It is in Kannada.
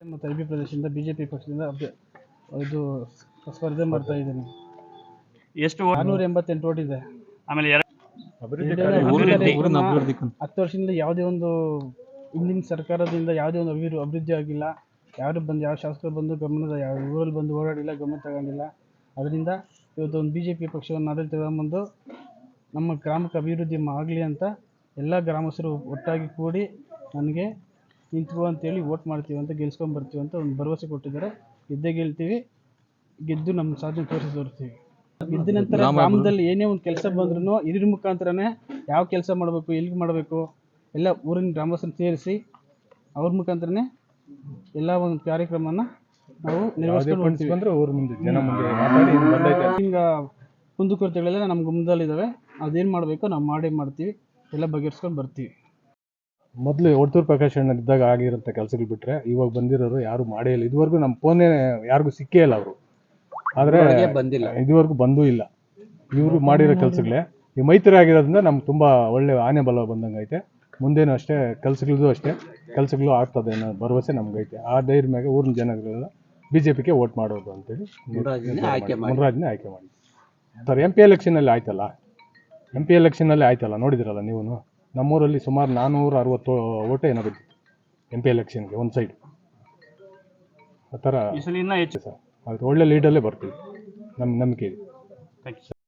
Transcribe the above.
ಮತ್ತು ಐ ಬಿ ಪ್ರದೇಶದಿಂದ ಬಿ ಜೆ ಪಿ ಪಕ್ಷದಿಂದ ಅಭ್ಯ- ಇದು ಸ್ಪರ್ಧೆ ಮಾಡ್ತಾ ಇದ್ದೀನಿ. ಎಷ್ಟು ಆರ್ನೂರ ನಾನ್ನೂರ ಎಂಬತ್ತೆಂಟು ಓಟ್ ಇದೆ. ಆಮೇಲೆ ಎರಡು ಊರಿನ ಹತ್ತು ವರ್ಷದಿಂದ ಯಾವುದೇ ಒಂದು ಹಿಂದಿನ ಸರ್ಕಾರದಿಂದ ಯಾವುದೇ ಒಂದು ಅಭಿವೃದ್ಧಿ ಅಭಿವೃದ್ಧಿ ಆಗಿಲ್ಲ. ಯಾರು ಬಂದು ಯಾವ ಶಾಸಕರು ಬಂದು ಗಮನದ ಯಾವ ಊರಲ್ಲಿ ಬಂದು ಓಡಾಡಿಲ್ಲ ಗಮನ ತಗೊಂಡಿಲ್ಲ. ಅದರಿಂದ ಇವತ್ತು ಒಂದು ಬಿ ಜೆ ಪಿ ಪಕ್ಷವನ್ನು ಆಡಳಿತ ತಗೊಂಬಂದು ನಮ್ಮ ಗ್ರಾಮಕ್ಕೆ ಅಭಿವೃದ್ಧಿ ಆಗಲಿ ಅಂತ ಎಲ್ಲ ಗ್ರಾಮಸ್ಥರು ಒಟ್ಟಾಗಿ ಕೂಡಿ ನನಗೆ ನಿಂತ್ಕೋ ಅಂತೇಳಿ ವೋಟ್ ಮಾಡ್ತೀವಿ ಅಂತ ಗೆಲ್ಸ್ಕೊಂಡು ಬರ್ತೀವಿ ಅಂತ ಒಂದು ಭರವಸೆ ಕೊಟ್ಟಿದ್ದಾರೆ. ಗೆದ್ದೇ ಗೆಲ್ತೀವಿ. ಗೆದ್ದು ನಮ್ಮ ಸಾಧನೆ ತೋರಿಸಿ ತೋರಿಸ್ತೀವಿ. ಗೆದ್ದ ನಂತರ ಗ್ರಾಮದಲ್ಲಿ ಏನೇ ಒಂದು ಕೆಲಸ ಬಂದ್ರೂ ಇದ್ರ ಮುಖಾಂತರನೇ ಯಾವ ಕೆಲಸ ಮಾಡಬೇಕು ಎಲ್ಲಿಗೆ ಮಾಡಬೇಕು ಎಲ್ಲ ಊರಿನ ಗ್ರಾಮಸ್ಥರನ್ನ ಸೇರಿಸಿ ಅವ್ರ ಮುಖಾಂತರನೇ ಎಲ್ಲ ಒಂದು ಕಾರ್ಯಕ್ರಮನ ನಾವು ನಿರ್ವಹಿಸ್ಕೊಂಡು ಹೋಗ್ತೀವಿ. ಬಂದ್ರೆ ಊರ ಮುಂದೆ ಜನ ಮುಂದೆ ಮಾತಾಡಿ ಬಂದೈತೆ. ಕುಂದುಕೊರತೆಗಳೆಲ್ಲ ನಮ್ಮ ಅದೇನು ಮಾಡಬೇಕು ನಾವು ಮಾಡೇ ಮಾಡ್ತೀವಿ. ಎಲ್ಲ ಬಗೆಹರಿಸ್ಕೊಂಡು ಬರ್ತೀವಿ. ಮೊದಲು ಒಡ್ತೂರು ಪ್ರಕಾಶ್ ಇದ್ದಾಗ ಆಗಿರೋಂಥ ಕೆಲಸಗಳು ಬಿಟ್ರೆ ಇವಾಗ ಬಂದಿರೋರು ಯಾರು ಮಾಡೇ ಇಲ್ಲ. ಇದುವರೆಗೂ ನಮ್ಮ ಫೋನೇ ಯಾರಿಗೂ ಸಿಕ್ಕೇ ಇಲ್ಲ ಅವರು. ಆದ್ರೆ ಬಂದಿಲ್ಲ. ಇದುವರೆಗೂ ಬಂದೂ ಇಲ್ಲ. ಇವರು ಮಾಡಿರೋ ಕೆಲಸಗಳೇ. ಈ ಮೈತ್ರಿ ಆಗಿರೋದ್ರಿಂದ ನಮ್ಗೆ ತುಂಬಾ ಒಳ್ಳೆ ಆನೆ ಬಲ ಬಂದಂಗೆ ಐತೆ. ಮುಂದೇನು ಅಷ್ಟೇ ಕೆಲಸಗಳದ್ದು ಅಷ್ಟೇ. ಕೆಲಸಗಳು ಆಗ್ತದೆ ಅನ್ನೋ ಭರವಸೆ ನಮ್ಗೈತೆ ಆ ಧೈರ್ಯ ಮ್ಯಾಗೆ ಊರಿನ ಜನಗಳೆಲ್ಲ ಬಿ ಜೆ ಪಿಗೆ ಓಟ್ ಮಾಡೋದು ಅಂತೇಳಿ. ಮುನ್ರಾಜ್ನೇ ಆಯ್ಕೆ ಮಾಡಿ ಸರ್ ಎಂ ಪಿ ಎಲೆಕ್ಷನಲ್ಲಿ ಆಯ್ತಲ್ಲ? ಎಂ ಪಿ ಎಲೆಕ್ಷನಲ್ಲಿ ಆಯ್ತಲ್ಲ? ನೋಡಿದಿರಲ್ಲ ನೀವು ನಮ್ಮೂರಲ್ಲಿ ಸುಮಾರು ನಾನ್ನೂರ ಅರವತ್ತು ಓಟು ಏನೋ ಬಿದ್ದಿತ್ತು ಎಂ ಪಿ ಎಲೆಕ್ಷನ್ಗೆ ಒಂದು ಸೈಡ್ ಆ ಥರ ಈ ಸಲ ಇನ್ನೂ ಹೆಚ್ಚು. ಸರ್. ಅದು ಒಳ್ಳೆ ಲೀಡಲ್ಲೇ ಬರ್ತೀವಿ. ನಮ್ಮ ನಂಬಿಕೆ ಇದೆ. Thank you.